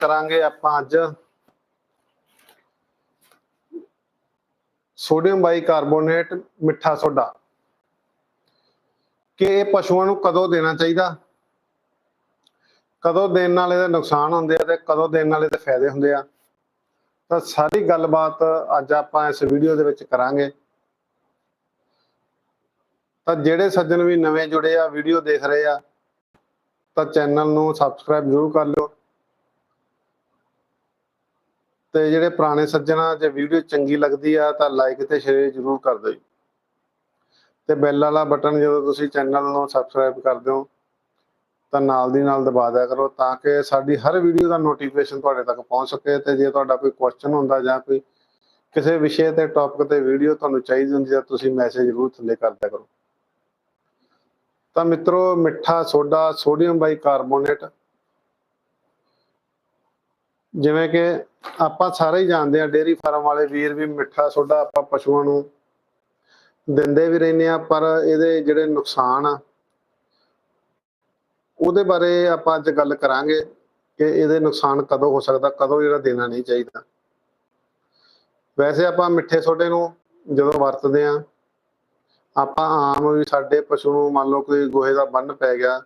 ਕਰਾਂਗੇ ਆਪਾਂ ਅੱਜ। ਸੋਡੀਅਮ ਬਾਈਕਾਰਬੋਨੇਟ ਮਿੱਠਾ ਸੋਡਾ। ਕਿ ਇਹ ਪਸ਼ੂਆਂ ਨੂੰ ਕਦੋਂ ਦੇਣਾ ਚਾਹੀਦਾ? ਕਦੋਂ ਦੇਣ ਨਾਲ ਇਹਦੇ ਨੁਕਸਾਨ ਹੁੰਦੇ ਆ ਤੇ ਕਦੋਂ ਦੇਣ ਨਾਲ ਇਹਦੇ ਫਾਇਦੇ ਹੁੰਦੇ ਆ? ਤਾਂ ਸਾਰੀ ਗੱਲਬਾਤ ਅੱਜ ਆਪਾਂ ਇਸ ਵੀਡੀਓ ਦੇ ਵਿੱਚ ਕਰਾਂਗੇ। ਤਾਂ ਜਿਹੜੇ ਸੱਜਣ ਵੀ ਨਵੇਂ ਜੁੜੇ ਆ, ਵੀਡੀਓ ਦੇਖ ਰਹੇ ਆ, ਤਾਂ ਚੈਨਲ ਨੂੰ ਸਬਸਕ੍ਰਾਈਬ ਜ਼ਰੂਰ ਕਰ ਲਿਓ। ਤੇ ਜਿਹੜੇ ਪੁਰਾਣੇ ਸੱਜਣਾ ਜੇ ਵੀਡੀਓ ਚੰਗੀ ਲੱਗਦੀ ਆ ਤਾਂ ਲਾਈਕ ਤੇ ਸ਼ੇਅਰ ਜ਼ਰੂਰ ਕਰ ਦਿਓ ਜੀ। ਤੇ ਬੈਲ ਵਾਲਾ ਬਟਨ ਜਦੋਂ ਤੁਸੀਂ ਚੈਨਲ ਨੂੰ ਸਬਸਕ੍ਰਾਈਬ ਕਰਦੇ ਹੋ ਤਾਂ ਨਾਲ ਦੀ ਨਾਲ ਦਬਾ ਦਿਆ ਕਰੋ ਤਾਂ ਕਿ ਸਾਡੀ ਹਰ ਵੀਡੀਓ ਦਾ ਨੋਟੀਫਿਕੇਸ਼ਨ ਤੁਹਾਡੇ ਤੱਕ ਪਹੁੰਚ ਸਕੇ ਤੇ ਜੇ ਤੁਹਾਡਾ ਕੋਈ ਕੁਐਸਚਨ ਹੁੰਦਾ ਜਾਂ ਕੋਈ ਕਿਸੇ ਵਿਸ਼ੇ ਤੇ ਟੌਪਿਕ ਤੇ ਵੀਡੀਓ ਤੁਹਾਨੂੰ ਚਾਹੀਦੀ ਹੁੰਦੀ ਆ, ਤੁਸੀਂ ਮੈਸੇਜ ਜ਼ਰੂਰ ਥੱਲੇ ਕਰ ਦਿਆ ਕਰੋ ਤਾਂ ਮਿੱਤਰੋ, ਮਿੱਠਾ ਸੋਡਾ ਸੋਡੀਅਮ ਬਾਈਕਾਰਬੋਨੇਟ ਜਿਵੇਂ ਕਿ ਆਪਾਂ ਸਾਰੇ ਹੀ ਜਾਣਦੇ ਆ ਡੇਅਰੀ ਫਾਰਮ ਵਾਲੇ ਵੀਰ ਵੀ ਮਿੱਠਾ, ਸੋਡਾ ਆਪਾਂ ਪਸ਼ੂਆਂ ਨੂੰ ਦਿੰਦੇ ਵੀ ਰਹਿੰਦੇ ਆ ਪਰ ਇਹਦੇ ਜਿਹੜੇ ਨੁਕਸਾਨ ਆ, ਉਹਦੇ ਬਾਰੇ ਆਪਾਂ ਅੱਜ ਗੱਲ ਕਰਾਂਗੇ ਕਿ ਇਹਦੇ ਨੁਕਸਾਨ ਕਦੋਂ ਹੋ ਸਕਦਾ, ਕਦੋਂ ਜਿਹੜਾ ਦੇਣਾ ਨਹੀਂ ਚਾਹੀਦਾ। ਵੈਸੇ ਆਪਾਂ ਮਿੱਠੇ ਸੋਡੇ ਨੂੰ ਜਦੋਂ ਵਰਤਦੇ ਆ ਆਪਾਂ ਆਮ ਵੀ ਸਾਡੇ ਪਸ਼ੂ ਨੂੰ ਮੰਨ ਲਓ ਕੋਈ ਗੋਹੇ ਦਾ ਬੰਨ ਪੈ ਗਿਆ,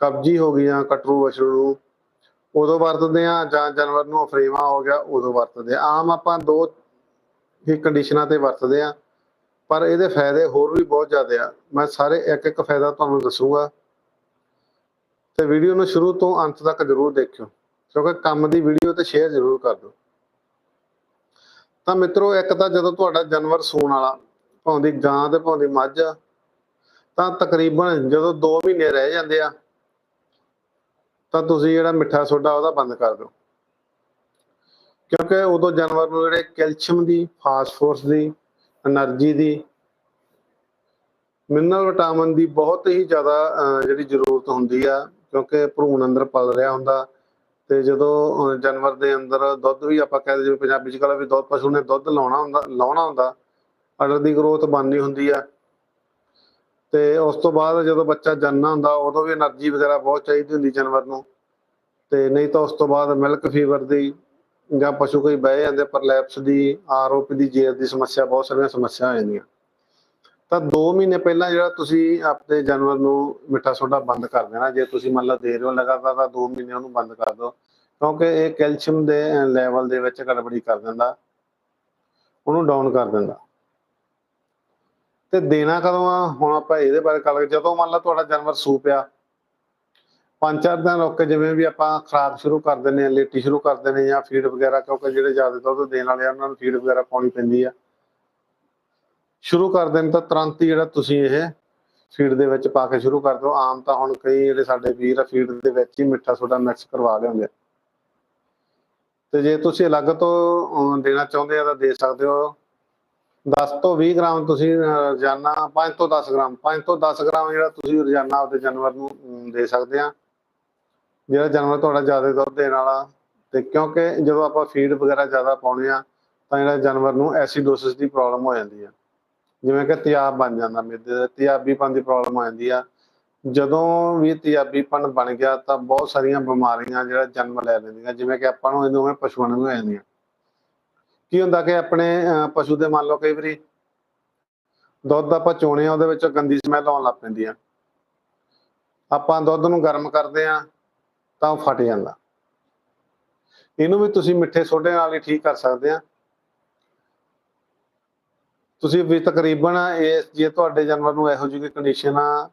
ਕਬਜੀ ਹੋ ਗਈ ਜਾਂ ਕਟਰੂ ਵਛਰੂ ਨੂੰ ਉਦੋਂ ਵਰਤਦੇ ਆ ਜਾਂ ਜਾਨਵਰ ਨੂੰ ਅਫਰੇਵਾ ਹੋ ਗਿਆ ਉਦੋਂ ਵਰਤਦੇ ਆ ਆਮ ਆਪਾਂ ਦੋ ਹੀ ਕੰਡੀਸ਼ਨਾਂ ਤੇ ਵਰਤਦੇ ਆ ਪਰ ਇਹਦੇ ਫਾਇਦੇ ਹੋਰ ਵੀ ਬਹੁਤ ਜ਼ਿਆਦਾ ਆ। ਮੈਂ ਸਾਰੇ ਇੱਕ ਇੱਕ ਫਾਇਦਾ ਤੁਹਾਨੂੰ ਦੱਸੂਗਾ। ਤੇ ਵੀਡੀਓ ਨੂੰ ਸ਼ੁਰੂ ਤੋਂ ਅੰਤ ਤੱਕ ਜ਼ਰੂਰ ਦੇਖਿਓ ਕਿਉਂਕਿ ਕੰਮ ਦੀ ਵੀਡੀਓ ਤੇ ਸ਼ੇਅਰ ਜ਼ਰੂਰ ਕਰ ਦਿਓ। ਤਾਂ ਮਿੱਤਰੋ ਇੱਕ ਤਾਂ ਜਦੋਂ ਤੁਹਾਡਾ ਜਾਨਵਰ ਸੂਣ ਵਾਲਾ ਭਾਉਂਦੀ ਗਾਂ ਤੇ ਭਾਉਂਦੀ ਮੱਝ ਆ, ਤਾਂ ਤਕਰੀਬਨ ਜਦੋਂ 2 ਮਹੀਨੇ ਰਹਿ ਜਾਂਦੇ ਆ ਤਾਂ ਤੁਸੀਂ ਜਿਹੜਾ ਮਿੱਠਾ ਸੋਡਾ ਉਹਦਾ ਬੰਦ ਕਰ ਦਿਓ। ਕਿਉਂਕਿ ਉਦੋਂ ਜਾਨਵਰ ਨੂੰ ਜਿਹੜੇ ਕੈਲਸ਼ੀਅਮ ਦੀ, ਫਾਸਫੋਰਸ ਦੀ એનર્ਜੀ ਦੀ, ਮਿਨਰਲ ਵਿਟਾਮਿਨ ਦੀ ਬਹੁਤ ਹੀ ਜ਼ਿਆਦਾ ਜਿਹੜੀ ਜ਼ਰੂਰਤ ਹੁੰਦੀ ਆ, ਕਿਉਂਕਿ ਭਰੂਣ ਅੰਦਰ ਪਲ ਰਿਹਾ ਹੁੰਦਾ ਤੇ ਜਦੋਂ ਜਾਨਵਰ ਦੇ ਅੰਦਰ ਦੁੱਧ ਵੀ ਆਪਾਂ ਕਹਿੰਦੇ ਜਿਵੇਂ ਪੰਜਾਬੀ ਚ ਕਹਿੰਦੇ ਵੀ ਦੁੱਧ ਪਸ਼ੂ ਨੇ ਦੁੱਧ ਲਾਉਣਾ ਹੁੰਦਾ ਲਾਉਣਾ ਹੁੰਦਾ, ਅਡਰ ਦੀ ਗਰੋਥ ਬਣਨੀ ਹੁੰਦੀ ਆ। ਤੇ ਉਸ ਤੋਂ ਬਾਅਦ ਜਦੋਂ ਬੱਚਾ ਜਨਨਾ ਹੁੰਦਾ, ਉਦੋਂ ਵੀ એનર્ਜੀ ਵਗੈਰਾ ਬਹੁਤ ਚਾਹੀਦੀ ਹੁੰਦੀ ਜਾਨਵਰ ਨੂੰ। ਤੇ ਨਹੀਂ ਤਾਂ ਉਸ ਤੋਂ ਬਾਅਦ ਮਿਲਕ ਫੀਵਰ ਦੀ ਜਾਂ ਪਸ਼ੂ ਕੋਈ ਬਹਿ ਜਾਂਦੇ ਪਰਲੈਪਸ ਦੀ ਆਰਓਪੀ ਦੀ ਜੇਰ ਦੀ ਸਮੱਸਿਆ, ਬਹੁਤ ਸਾਰੀਆਂ ਸਮੱਸਿਆ ਆ ਜਾਂਦੀਆਂ। ਤਾਂ 2 ਮਹੀਨੇ ਪਹਿਲਾਂ ਜਿਹੜਾ ਤੁਸੀਂ ਆਪਣੇ ਜਾਨਵਰ ਨੂੰ ਮਿੱਠਾ ਸੋਡਾ ਬੰਦ ਕਰ ਦੇਣਾ, ਜੇ ਤੁਸੀਂ ਮੰਨ ਲਓ ਦੇ ਰਹੇ ਹੋ ਲਗਾਤਾਰ, ਤਾਂ 2 ਮਹੀਨੇ ਉਹਨੂੰ ਬੰਦ ਕਰ ਦਿਓ। ਕਿਉਂਕਿ ਇਹ ਕੈਲਸ਼ੀਅਮ ਦੇ ਲੈਵਲ ਦੇ ਵਿੱਚ ਗੜਬੜੀ ਕਰ ਦਿੰਦਾ, ਉਹਨੂੰ ਡਾਊਨ ਕਰ ਦਿੰਦਾ। ਤੇ ਦੇਣਾ ਕਦੋਂ ਆ? ਹੁਣ ਆਪਾਂ ਇਹਦੇ ਬਾਰੇ ਗੱਲ ਜਦੋਂ ਮੰਨ ਲਓ ਤੁਹਾਡਾ ਜਾਨਵਰ ਸੂ ਪਿਆ ਪੰਜ ਚਾਰ ਦਿਨ ਰੁਕ ਕੇ ਜਿਵੇਂ ਵੀ ਆਪਾਂ ਖਰਾਬ ਸ਼ੁਰੂ ਕਰ ਦਿੰਦੇ ਆ ਲੇਟੀ ਸ਼ੁਰੂ ਕਰ ਦਿੰਦੇ ਆ ਜਾਂ ਫੀਡ ਵਗੈਰਾ, ਕਿਉਂਕਿ ਜਿਹੜੇ ਜ਼ਿਆਦਾ ਦੁੱਧ ਦੇਣ ਵਾਲੇ ਆ, ਉਹਨਾਂ ਨੂੰ ਫੀਡ ਵਗੈਰਾ ਪਾਉਣੀ ਪੈਂਦੀ ਆ। ਸ਼ੁਰੂ ਕਰ ਦੇਣ ਤਾਂ ਤੁਰੰਤ ਹੀ ਜਿਹੜਾ ਤੁਸੀਂ ਇਹ ਫੀਡ ਦੇ ਵਿੱਚ ਪਾ ਕੇ ਸ਼ੁਰੂ ਕਰ ਦਿਓ। ਆਮ ਤਾਂ ਹੁਣ ਕਈ ਜਿਹੜੇ ਸਾਡੇ ਵੀਰ ਆ ਫੀਡ ਦੇ ਵਿੱਚ ਹੀ ਮਿੱਠਾ ਸੋਡਾ ਮਿਕਸ ਕਰਵਾ ਲਿਆਉਂਦੇ ਤੇ ਜੇ ਤੁਸੀਂ ਅਲੱਗ ਤੋਂ ਦੇਣਾ ਚਾਹੁੰਦੇ ਆ ਤਾਂ ਦੇ ਸਕਦੇ ਹੋ। 10 ਤੋਂ 20 ਗ੍ਰਾਮ ਤੁਸੀਂ ਰੋਜ਼ਾਨਾ 5 ਤੋਂ 10 ਗ੍ਰਾਮ 5 ਤੋਂ 10 ਗ੍ਰਾਮ ਜਿਹੜਾ ਤੁਸੀਂ ਰੋਜ਼ਾਨਾ ਆਪਦੇ ਜਾਨਵਰ ਨੂੰ ਦੇ ਸਕਦੇ ਆ। ਜਿਹੜਾ ਜਾਨਵਰ ਤੁਹਾਡਾ ਜ਼ਿਆਦਾ ਦੁੱਧ ਦੇਣ ਵਾਲਾ, ਤੇ ਕਿਉਂਕਿ ਜਦੋਂ ਆਪਾਂ ਫੀਡ ਵਗੈਰਾ ਜ਼ਿਆਦਾ ਪਾਉਣੇ ਆ ਤਾਂ ਜਿਹੜਾ ਜਾਨਵਰ ਨੂੰ ਐਸੀਡੋਸਿਸ ਦੀ ਪ੍ਰੋਬਲਮ ਹੋ ਜਾਂਦੀ ਆ। ਜਿਵੇਂ ਕਿ ਤਿਆਬ ਬਣ ਜਾਂਦਾ ਮਿੱਦੇ ਦਾ, ਤਿਆਬੀਪਨ ਦੀ ਪ੍ਰੋਬਲਮ ਆ ਜਾਂਦੀ ਆ। ਜਦੋਂ ਵੀ ਤਿਆਬੀਪਨ ਬਣ ਗਿਆ, ਤਾਂ ਬਹੁਤ ਸਾਰੀਆਂ ਬਿਮਾਰੀਆਂ ਜਿਹੜਾ ਜਨਮ ਲੈ ਲੈਂਦੀਆਂ, ਜਿਵੇਂ ਕਿ ਆਪਾਂ ਨੂੰ ਇਹਨੂੰ ਉਵੇਂ ਪਸ਼ੂਆਂ ਨੂੰ ਵੀ ਹੋ ਜਾਂਦੀਆਂ। ਕੀ ਹੁੰਦਾ ਕਿ ਆਪਣੇ ਪਸ਼ੂ ਦੇ ਮੰਨ ਲਓ ਕਈ ਵਾਰੀ ਦੁੱਧ ਆਪਾਂ ਚੋਣੇ ਆ, ਉਹਦੇ ਵਿੱਚ ਗੰਦੀ ਸਮੈਲ ਆਉਣ ਲੱਗ ਪੈਂਦੀ ਆ। ਆਪਾਂ ਦੁੱਧ ਨੂੰ ਗਰਮ ਕਰਦੇ ਆ ਤਾਂ ਉਹ ਫਟ ਜਾਂਦਾ। ਇਹਨੂੰ ਵੀ ਤੁਸੀਂ ਮਿੱਠੇ ਸੋਡੇ ਨਾਲ ਹੀ ਠੀਕ ਕਰ ਸਕਦੇ ਆ। ਤੁਸੀਂ ਵੀ ਤਕਰੀਬਨ ਇਹ ਜੇ ਤੁਹਾਡੇ ਜਾਨਵਰ ਨੂੰ ਇਹੋ ਜਿਹੀ ਕੰਡੀਸ਼ਨ ਆ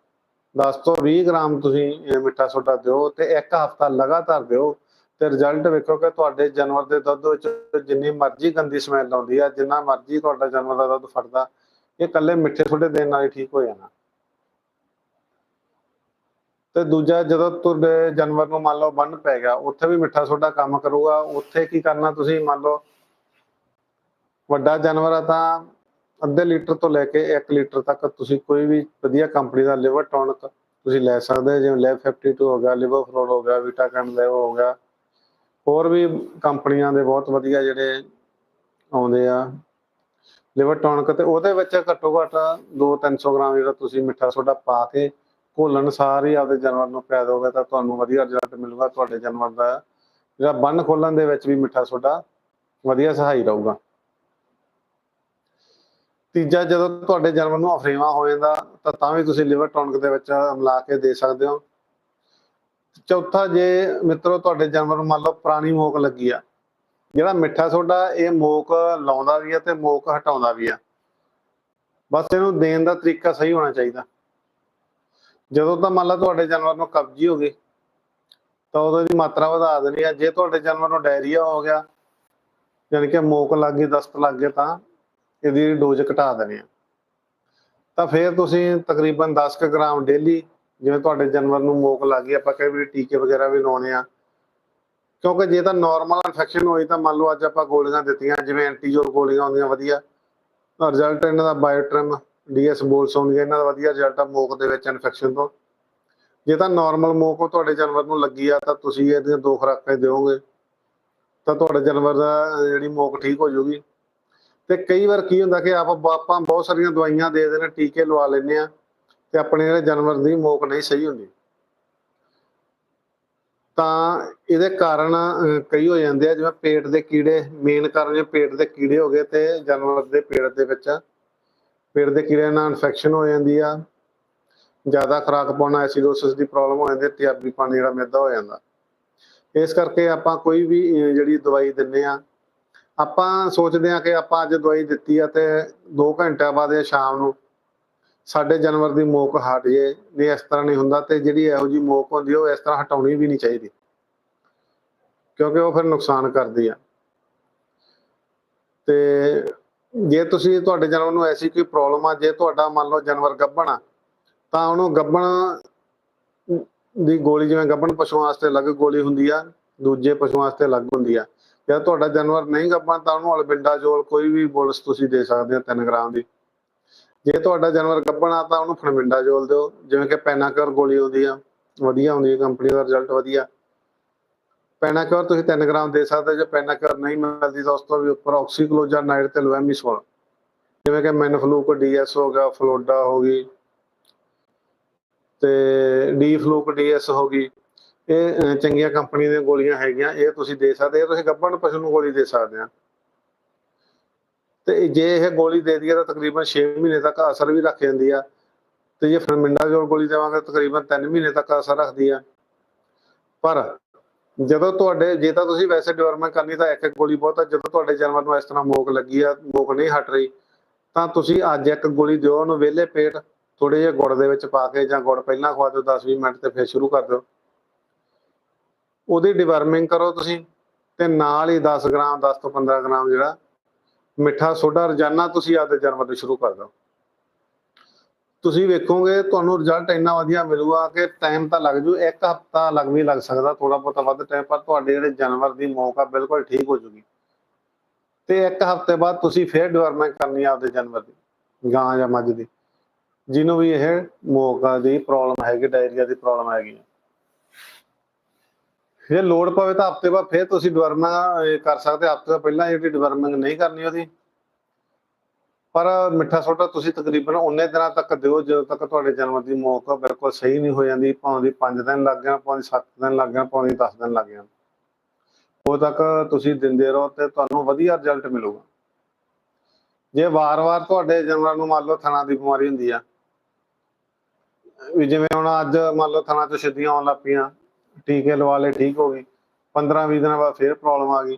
10 ਤੋਂ 20 ਗ੍ਰਾਮ ਤੁਸੀਂ ਮਿੱਠਾ ਸੋਡਾ ਦਿਓ ਤੇ ਇੱਕ ਹਫ਼ਤਾ ਲਗਾਤਾਰ ਦਿਓ ਤੇ ਰਿਜ਼ਲਟ ਵੇਖੋ ਕਿ ਤੁਹਾਡੇ ਜਾਨਵਰ ਦੇ ਦੁੱਧ ਵਿੱਚ ਜਿੰਨੀ ਮਰਜ਼ੀ ਗੰਦੀ ਸਮੈਲ ਆਉਂਦੀ ਆ, ਜਿੰਨਾ ਮਰਜ਼ੀ ਤੁਹਾਡਾ ਜਾਨਵਰ ਦਾ ਦੁੱਧ ਫਟਦਾ, ਇਹ ਇਕੱਲੇ ਮਿੱਠੇ ਸੋਡੇ ਦੇਣ ਨਾਲ ਹੀ ਠੀਕ ਹੋ ਜਾਣਾ। ਤੇ ਦੂਜਾ ਜਦੋਂ ਤੁਹਾਡੇ ਜਾਨਵਰ ਨੂੰ ਮੰਨ ਲਓ ਬੰਨ ਪੈ ਗਿਆ, ਉੱਥੇ ਵੀ ਮਿੱਠਾ ਸੋਡਾ ਕੰਮ ਕਰੂਗਾ, ਉੱਥੇ ਕੀ ਕਰਨਾ ਤੁਸੀਂ? ਮੰਨ ਲਓ ਵੱਡਾ ਜਾਨਵਰ ਆ ਤਾਂ ਅੱਧੇ ਲੀਟਰ ਤੋਂ ਲੈ ਕੇ 1 ਲੀਟਰ ਤੱਕ ਤੁਸੀਂ ਕੋਈ ਵੀ ਵਧੀਆ ਕੰਪਨੀ ਦਾ ਲਿਵਰ ਟੌਨਿਕ ਤੁਸੀਂ ਲੈ ਸਕਦੇ ਜਿਵੇਂ ਲੈਵ 52 ਹੋ ਗਿਆ ਲਿਵਰ ਫਲੋਰ ਹੋ ਗਿਆ ਵਿਟਾਕਨ ਲੈਵ ਹੋ ਗਿਆ। ਹੋਰ ਵੀ ਕੰਪਨੀਆਂ ਦੇ ਬਹੁਤ ਵਧੀਆ ਜਿਹੜੇ ਆਉਂਦੇ ਆ। ਲਿਵਰ ਟੌਨਿਕ ਤੇ ਉਹਦੇ ਵਿੱਚ ਘੱਟੋ ਘੱਟ 2-300 ਗ੍ਰਾਮ ਜਿਹੜਾ ਤੁਸੀਂ ਮਿੱਠਾ ਸੋਡਾ ਪਾ ਕੇ ਘੋਲਣ ਸਾਰ ਹੀ ਆਪਦੇ ਜਾਨਵਰ ਨੂੰ ਪਿਆ ਦੋਗੇ ਤਾਂ ਤੁਹਾਨੂੰ ਵਧੀਆ ਰਿਜ਼ਲਟ ਮਿਲੂਗਾ, ਤੁਹਾਡੇ ਜਾਨਵਰ ਦਾ। ਜਿਹੜਾ ਬੰਨ ਖੋਲਣ ਦੇ ਵਿੱਚ ਵੀ ਮਿੱਠਾ ਸੋਡਾ ਵਧੀਆ ਸਹਾਈ ਰਹੂਗਾ। ਤੀਜਾ, ਜਦੋਂ ਤੁਹਾਡੇ ਜਾਨਵਰ ਨੂੰ ਅਫਰੇਵਾ ਹੋ ਜਾਂਦਾ, ਤਾਂ ਤਾਂ ਵੀ ਤੁਸੀਂ ਲਿਵਰ ਟੌਨਿਕ ਦੇ ਵਿੱਚ ਮਿਲਾ ਕੇ ਦੇ ਸਕਦੇ ਹੋ। ਚੌਥਾ, ਜੇ ਮਿੱਤਰੋ, ਤੁਹਾਡੇ ਜਾਨਵਰ ਨੂੰ ਮੰਨ ਲਓ ਪੁਰਾਣੀ ਮੋਕ ਲੱਗੀ ਆ, ਜਿਹੜਾ ਮਿੱਠਾ ਸੋਡਾ, ਇਹ ਮੋਕ ਲਾਉਂਦਾ ਵੀ ਆ ਤੇ ਮੋਕ ਹਟਾਉਂਦਾ ਵੀ ਆ। ਬਸ ਇਹਨੂੰ ਦੇਣ ਦਾ ਤਰੀਕਾ ਸਹੀ ਹੋਣਾ ਚਾਹੀਦਾ। ਜਦੋਂ ਤਾਂ ਮੰਨ ਲਾ ਤੁਹਾਡੇ ਜਾਨਵਰ ਨੂੰ ਕਬਜੀ ਹੋ ਗਈ, ਤਾਂ ਉਦੋਂ ਦੀ ਮਾਤਰਾ ਵਧਾ ਦੇਣੀ ਆ। ਜੇ ਤੁਹਾਡੇ ਜਾਨਵਰ ਨੂੰ ਡਾਇਰੀਆ ਹੋ ਗਿਆ ਯਾਨੀ ਕਿ ਮੋਕ ਲੱਗ ਗਈ, ਦਸਤ ਲੱਗ ਗਏ, ਤਾਂ ਇਹਦੀ ਡੋਜ਼ ਘਟਾ ਦੇਣੀ ਆ। ਤਾਂ ਫਿਰ ਤੁਸੀਂ ਤਕਰੀਬਨ 10 ਕੁ ਗ੍ਰਾਮ ਡੇਲੀ ਜਿਵੇਂ ਤੁਹਾਡੇ ਜਾਨਵਰ ਨੂੰ ਮੋਕ ਲੱਗ ਗਈ, ਆਪਾਂ ਕਈ ਵਾਰੀ ਟੀਕੇ ਵਗੈਰਾ ਵੀ ਲਾਉਣੇ ਆ। ਕਿਉਂਕਿ ਜੇ ਤਾਂ ਨਾਰਮਲ ਇਨਫੈਕਸ਼ਨ ਹੋਈ, ਤਾਂ ਮੰਨ ਲਓ ਅੱਜ ਆਪਾਂ ਗੋਲੀਆਂ ਦਿੱਤੀਆਂ, ਜਿਵੇਂ ਐਂਟੀਜੋਰ ਗੋਲੀਆਂ ਹੁੰਦੀਆਂ, ਵਧੀਆ। ਰਿਜ਼ਲਟ ਇਹਨਾਂ ਦਾ ਬਾਇਓਟ੍ਰਿਮ ਡੀਐਸ ਬੋਲਸ ਹੁੰਦੀਆਂ ਇਹਨਾਂ ਦਾ ਵਧੀਆ ਰਿਜ਼ਲਟ ਆ ਮੋਕ ਦੇ ਵਿੱਚ ਇਨਫੈਕਸ਼ਨ ਤੋਂ। ਜੇ ਤਾਂ ਨਾਰਮਲ ਮੋਕ ਤੁਹਾਡੇ ਜਾਨਵਰ ਨੂੰ ਲੱਗੀ ਆ, ਤਾਂ ਤੁਸੀਂ ਇਹਦੀਆਂ ਦੋ ਖੁਰਾਕਾਂ ਦਿਓਗੇ। ਤਾਂ ਤੁਹਾਡੇ ਜਾਨਵਰ ਦਾ ਜਿਹੜੀ ਮੋਕ ਠੀਕ ਹੋ ਜਾਊਗੀ। ਤੇ ਕਈ ਵਾਰ ਕੀ ਹੁੰਦਾ ਕਿ ਆਪ ਆਪਾਂ ਬਹੁਤ ਸਾਰੀਆਂ ਦਵਾਈਆਂ ਦੇ ਦੇਣੇ ਟੀਕੇ ਲਵਾ ਲੈਂਦੇ ਆ, ਤੇ ਆਪਣੇ ਜਿਹੜੇ ਜਾਨਵਰ ਦੀ ਮੋਕ ਨਹੀਂ ਸਹੀ ਹੁੰਦੀ। ਤਾਂ ਇਹਦੇ ਕਾਰਨ ਕਈ ਹੋ ਜਾਂਦੇ ਆ, ਜਿਵੇਂ ਪੇਟ ਦੇ ਕੀੜੇ ਮੇਨ ਕਾਰਨ ਜੇ ਪੇਟ ਦੇ ਕੀੜੇ ਹੋ ਗਏ ਤੇ ਜਾਨਵਰ ਦੇ ਪੇਟ ਦੇ ਵਿੱਚ ਪੇਟ ਦੇ ਕੀੜਿਆਂ ਨਾਲ ਇਨਫੈਕਸ਼ਨ ਹੋ ਜਾਂਦੀ ਆ, ਜ਼ਿਆਦਾ ਖੁਰਾਕ ਪਾਉਣਾ ਐਸੀਡੋਸਿਸ ਦੀ ਪ੍ਰੋਬਲਮ ਹੋ ਜਾਂਦੀ ਹੈ ਤਿਆਬੀ ਪਾਣੀ ਜਿਹੜਾ ਮੈਦਾ ਹੋ ਜਾਂਦਾ। ਇਸ ਕਰਕੇ ਆਪਾਂ ਕੋਈ ਵੀ ਜਿਹੜੀ ਦਵਾਈ ਦਿੰਨੇ ਆ, ਆਪਾਂ ਸੋਚਦੇ ਆ ਕਿ ਆਪਾਂ ਅੱਜ ਦਵਾਈ ਦਿੱਤੀ ਆ ਤੇ 2 ਘੰਟਿਆਂ ਬਾਅਦ ਜਾਂ ਸ਼ਾਮ ਨੂੰ ਸਾਡੇ ਜਾਨਵਰ ਦੀ ਮੋਕ ਹਟ ਜੇ ਨਹੀਂ ਇਸ ਤਰ੍ਹਾਂ ਨਹੀਂ ਹੁੰਦਾ ਤੇ ਜਿਹੜੀ ਇਹੋ ਜੀ ਮੋਕ ਹੁੰਦੀ ਉਹ ਇਸ ਤਰ੍ਹਾਂ ਹਟਾਉਣੀ ਵੀ ਨਹੀਂ ਚਾਹੀਦੀ। ਕਿਉਂਕਿ ਉਹ ਫਿਰ ਨੁਕਸਾਨ ਕਰਦੀ ਆ। ਤੇ ਜੇ ਤੁਸੀਂ ਤੁਹਾਡੇ ਜਾਨਵਰ ਨੂੰ ਐਸੀ ਕੋਈ ਪ੍ਰੋਬਲਮ ਆ, ਜੇ ਤੁਹਾਡਾ ਮੰਨ ਲਓ ਜਾਨਵਰ ਗੱਭਣ ਆ, ਤਾਂ ਉਹਨੂੰ ਗੱਭਣ ਦੀ ਗੋਲੀ ਜਿਵੇਂ ਗੱਭਣ ਪਸ਼ੂਆਂ ਵਾਸਤੇ ਅਲੱਗ ਗੋਲੀ ਹੁੰਦੀ ਆ, ਦੂਜੇ ਪਸ਼ੂਆਂ ਵਾਸਤੇ ਅਲੱਗ ਹੁੰਦੀ ਆ। ਜੇ ਤੁਹਾਡਾ ਜਾਨਵਰ ਨਹੀਂ ਗੱਭਣ, ਤਾਂ ਉਹਨੂੰ ਅਲਬਿੰਡਾ ਜੋਲ ਕੋਈ ਵੀ ਬੋਲਸ ਤੁਸੀਂ ਦੇ ਸਕਦੇ ਹੋ 3 ਗ੍ਰਾਮ ਦੀ। ਜੇ ਤੁਹਾਡਾ ਜਾਨਵਰ ਗੱਭਣ ਆ, ਤਾਂ ਉਹਨੂੰ ਫਰਮਿੰਡਾਜੋਲ ਦਿਓ, ਜਿਵੇਂ ਕਿ ਪੈਨਾਕਰ ਗੋਲੀ ਹੁੰਦੀ ਆ, ਵਧੀਆ ਹੁੰਦੀ ਹੈ ਕੰਪਨੀ ਦਾ ਰਿਜ਼ਲਟ ਵਧੀਆ। ਪੈਨਾਕਰ ਤੁਸੀਂ 3 ਗ੍ਰਾਮ ਦੇ ਸਕਦੇ ਜੇ ਪੈਨਾਕਰ ਨਹੀਂ ਮਿਲਦੀ ਤਾਂ ਉਸ ਤੋਂ ਵੀ ਉੱਪਰ ਆਕਸੀਕਲੋਜਾਨਾਈਡ ਤੇ ਲੋਐਮੀਸੋਲ ਜਿਵੇਂ ਕਿ ਮੈਨਫਲੂਕ ਡੀਐਸ ਹੋ ਗਿਆ, ਫਲੋਡਾ ਹੋ ਗਈ, ਤੇ ਡੀ ਫਲੂਕ ਡੀਐਸ ਹੋ ਗਈ। ਇਹ ਚੰਗੀਆਂ ਕੰਪਨੀ ਦੀਆਂ ਗੋਲੀਆਂ ਹੈਗੀਆਂ, ਇਹ ਤੁਸੀਂ ਦੇ ਸਕਦੇ ਇਹ ਤੁਸੀਂ ਗੱਭਣ ਪਸ਼ੂ ਨੂੰ ਗੋਲੀ ਦੇ ਸਕਦੇ ਆ ਤੇ ਜੇ ਇਹ ਗੋਲੀ ਦੇ ਦਈਏ ਤਾਂ ਤਕਰੀਬਨ 6 ਮਹੀਨੇ ਤੱਕ ਅਸਰ ਵੀ ਰੱਖ ਜਾਂਦੀ ਆ। ਤੇ ਜੇ ਫਰਮਿੰਡਾਜੋਲ ਗੋਲੀ ਦੇਵਾਂਗੇ ਤਕਰੀਬਨ 3 ਮਹੀਨੇ ਤੱਕ ਅਸਰ ਰੱਖਦੀ ਆ। ਪਰ ਜਦੋਂ ਤੁਹਾਡੇ, ਜੇ ਤਾਂ ਤੁਸੀਂ ਵੈਸੇ ਡਿਵਰਮੈਂਟ ਕਰਨੀ ਤਾਂ ਇੱਕ ਇੱਕ ਗੋਲੀ ਬਹੁਤ ਆ, ਜਦੋਂ ਤੁਹਾਡੇ ਜਾਨਵਰ ਨੂੰ ਇਸ ਤਰ੍ਹਾਂ ਮੋਕ ਲੱਗੀ ਆ, ਮੋਕ ਨਹੀਂ ਹਟ ਰਹੀ, ਤਾਂ ਤੁਸੀਂ ਅੱਜ ਇੱਕ ਗੋਲੀ ਦਿਓ, ਉਹਨੂੰ ਵਿਹਲੇ ਪੇਟ ਥੋੜੇ ਜਿਹੇ ਗੁੜ ਦੇ ਵਿੱਚ ਪਾ ਕੇ ਜਾਂ ਗੁੜ ਪਹਿਲਾਂ ਖਵਾ ਦਿਓ 10-20 ਮਿੰਟ ਤੇ ਫਿਰ ਸ਼ੁਰੂ ਕਰ ਦਿਓ। ਉਹਦੀ ਡਿਵਰਮਿੰਗ ਕਰੋ ਤੁਸੀਂ ਤੇ ਨਾਲ ਹੀ 10 ਗ੍ਰਾਮ 10 ਤੋਂ 15 ਗ੍ਰਾਮ ਜਿਹੜਾ ਮਿੱਠਾ ਸੋਡਾ ਰੋਜ਼ਾਨਾ ਤੁਸੀਂ ਆਪਦੇ ਜਾਨਵਰ ਨੂੰ ਸ਼ੁਰੂ ਕਰ ਦਿਓ। ਤੁਸੀਂ ਵੇਖੋਗੇ ਤੁਹਾਨੂੰ ਰਿਜ਼ਲਟ ਇੰਨਾ ਵਧੀਆ ਮਿਲੂਗਾ ਕਿ ਟਾਈਮ ਤਾਂ ਲੱਗ ਜੂ, ਇੱਕ ਹਫਤਾ ਲੱਗ ਵੀ ਲੱਗ ਸਕਦਾ ਥੋੜਾ ਬਹੁਤਾ ਵੱਧ ਟਾਈਮ ਪਰ ਤੁਹਾਡੇ ਜਿਹੜੇ ਜਾਨਵਰ ਦੀ ਮੌਕਾ ਬਿਲਕੁਲ ਠੀਕ ਹੋ ਜੂਗੀ। ਤੇ ਇੱਕ ਹਫ਼ਤੇ ਬਾਅਦ ਤੁਸੀਂ ਫੇਰ ਡਿਵੈਲਪਮੈਂਟ ਕਰਨੀ ਆ ਆਪਦੇ ਜਾਨਵਰ ਦੀ, ਗਾਂ ਜਾਂ ਮੱਝ ਦੀ। ਜਿਹਨੂੰ ਵੀ ਇਹ ਮੌਕਾ ਦੀ ਪ੍ਰੋਬਲਮ ਹੈਗੀ ਡਾਇਰੀਆ ਦੀ ਪ੍ਰੋਬਲਮ ਹੈਗੀ ਜੇ ਲੋੜ ਪਵੇ ਤਾਂ ਹਫ਼ਤੇ ਬਾਅਦ ਫੇਰ ਤੁਸੀਂ ਡਿਵੈਲਪਮੈਂਟ ਕਰ ਸਕਦੇ ਹਫ਼ਤੇ ਤੋਂ ਪਹਿਲਾਂ ਜਿਹੜੀ ਡਿਵੈਲਪਮੈਂਟ ਨਹੀਂ ਕਰਨੀ ਉਹਦੀ ਪਰ ਮਿੱਠਾ ਸੋਡਾ ਤੁਸੀਂ ਤਕਰੀਬਨ ਉਨੇ ਦਿਨਾਂ ਤੱਕ ਦਿਓ, ਜਦੋਂ ਤੱਕ ਤੁਹਾਡੇ ਜਾਨਵਰ ਦੀ ਮੌਕ ਬਿਲਕੁਲ ਸਹੀ ਨਹੀਂ ਹੋ ਜਾਂਦੀ, ਭਾਵੇਂ 5 ਦਿਨ ਲੱਗ ਜਾਣ, ਭਾਵੇਂ 7 ਦਿਨ ਲੱਗ ਜਾਣ, ਭਾਵੇਂ 10 ਦਿਨ ਲੱਗ ਜਾਣ। ਉਹ ਤੱਕ ਤੁਸੀਂ ਦਿੰਦੇ ਰਹੋ ਤੇ ਤੁਹਾਨੂੰ ਵਧੀਆ ਰਿਜ਼ਲਟ ਮਿਲੂਗਾ। ਜੇ ਵਾਰ-ਵਾਰ ਤੁਹਾਡੇ ਜਾਨਵਰਾਂ ਨੂੰ ਮੰਨ ਲਓ ਥਣਾ ਦੀ ਬਿਮਾਰੀ ਹੁੰਦੀ ਆ, ਵੀ ਜਿਵੇਂ ਹੁਣ ਅੱਜ ਮੰਨ ਲਓ ਥਣਾ ਤੋਂ ਸਿੱਧੀਆਂ ਆਉਣ ਲੱਗ ਪਈਆਂ, ਟੀਕੇ ਲਵਾ ਲਏ, ਠੀਕ ਹੋ ਗਈ 15-20 ਦਿਨਾਂ ਬਾਅਦ ਫੇਰ ਪ੍ਰੋਬਲਮ ਆ ਗਈ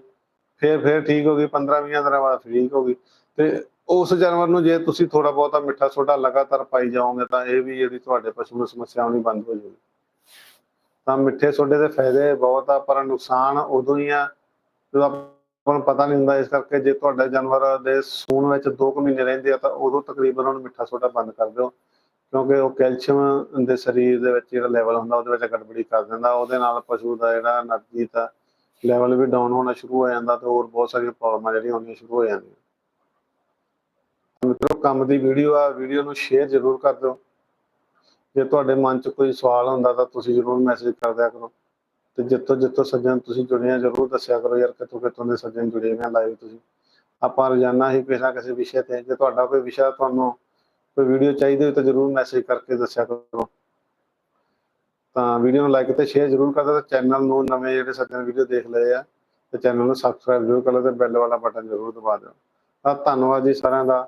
ਫੇਰ ਫੇਰ ਠੀਕ ਹੋ ਗਈ 15-20 ਦਿਨਾਂ ਬਾਅਦ ਠੀਕ ਹੋ ਗਈ, ਤੇ ਉਸ ਜਾਨਵਰ ਨੂੰ ਜੇ ਤੁਸੀਂ ਥੋੜਾ ਬਹੁਤਾ ਮਿੱਠਾ ਸੋਡਾ ਲਗਾਤਾਰ ਪਾਈ ਜਾਓਗੇ ਤਾਂ ਇਹ ਵੀ ਜਿਹੜੀ ਤੁਹਾਡੇ ਪਸ਼ੂ ਨੂੰ ਸਮੱਸਿਆ ਆਉਣੀ ਬੰਦ ਹੋ ਜਾਊਗੀ। ਤਾਂ ਮਿੱਠੇ ਸੋਡੇ ਦੇ ਫਾਇਦੇ ਬਹੁਤ ਆ, ਪਰ ਨੁਕਸਾਨ ਉਦੋਂ ਹੀ ਆ, ਜਦੋਂ ਆਪਾਂ ਨੂੰ ਪਤਾ ਨਹੀਂ ਹੁੰਦਾ, ਇਸ ਕਰਕੇ ਜੇ ਤੁਹਾਡੇ ਜਾਨਵਰ ਦੇ ਸੂਣ ਵਿੱਚ 2 ਮਹੀਨੇ ਰਹਿੰਦੇ ਆ ਤਾਂ ਉਦੋਂ ਤਕਰੀਬਨ ਉਹਨੂੰ ਮਿੱਠਾ ਸੋਡਾ ਬੰਦ ਕਰ ਦਿਓ, ਕਿਉਂਕਿ ਉਹ ਕੈਲਸ਼ੀਅਮ ਦੇ ਸਰੀਰ ਦੇ ਵਿੱਚ ਜਿਹੜਾ ਲੈਵਲ ਹੁੰਦਾ, ਉਹਦੇ ਵਿੱਚ ਗੜਬੜੀ ਕਰ ਦਿੰਦਾ, ਉਹਦੇ ਨਾਲ ਪਸ਼ੂ ਦਾ ਜਿਹੜਾ એનર્ਜੀ ਦਾ ਲੈਵਲ ਵੀ ਡਾਊਨ ਹੋਣਾ ਸ਼ੁਰੂ ਹੋ ਜਾਂਦਾ ਤੇ ਹੋਰ ਬਹੁਤ ਸਾਰੀਆਂ ਪ੍ਰੋਬਲਮਾਂ ਜਿਹੜੀਆਂ ਹੋਣੀਆਂ ਸ਼ੁਰੂ ਹੋ ਜਾਂਦੀਆਂ। ਮਿੱਤਰੋ, ਕੰਮ ਦੀ ਵੀਡੀਓ ਆ ਵੀਡੀਓ ਨੂੰ ਸ਼ੇਅਰ ਜ਼ਰੂਰ ਕਰ ਦਿਓ। ਜੇ ਤੁਹਾਡੇ ਮਨ 'ਚ ਕੋਈ ਸਵਾਲ ਹੁੰਦਾ ਤਾਂ ਤੁਸੀਂ ਜ਼ਰੂਰ ਮੈਸੇਜ ਕਰ ਦਿਆ ਕਰੋ। ਤੇ ਜਿੱਥੋਂ ਜਿੱਥੋਂ ਸੱਜਣ ਤੁਸੀਂ ਜੁੜੇ ਆ ਜ਼ਰੂਰ ਦੱਸਿਆ ਕਰੋ ਯਾਰ ਕਿੱਥੋਂ ਕਿੱਥੋਂ ਦੇ ਸੱਜਣ ਜੁੜੇ ਨੇ ਲਾਈਵ ਤੁਸੀਂ। ਆਪਾਂ ਰੋਜ਼ਾਨਾ ਹੀ ਕਿਸੇ ਨਾ ਕਿਸੇ ਵਿਸ਼ੇ ਤੇ, ਜੇ ਤੁਹਾਡਾ ਕੋਈ ਵਿਸ਼ਾ ਤੁਹਾਨੂੰ ਕੋਈ ਵੀਡੀਓ ਚਾਹੀਦੀ ਹੋਵੇ ਤਾਂ ਜ਼ਰੂਰ ਮੈਸੇਜ ਕਰਕੇ ਦੱਸਿਆ ਕਰੋ। ਤਾਂ ਵੀਡੀਓ ਨੂੰ ਲਾਈਕ ਤੇ ਸ਼ੇਅਰ ਜ਼ਰੂਰ ਕਰ ਦਿਓ ਚੈਨਲ ਨੂੰ ਨਵੇਂ ਜਿਹੜੇ ਸੱਜਣ ਵੀਡੀਓ ਦੇਖ ਲਏ ਆ, ਤੇ ਚੈਨਲ ਨੂੰ ਸਬਸਕ੍ਰਾਈਬ ਜ਼ਰੂਰ ਕਰ ਲਓ ਤੇ ਬੈਲ ਵਾਲਾ ਬਟਨ ਜ਼ਰੂਰ ਦਬਾ ਦਿਓ। ਤਾਂ ਧੰਨਵਾਦ ਜੀ ਸਾਰਿਆਂ ਦਾ।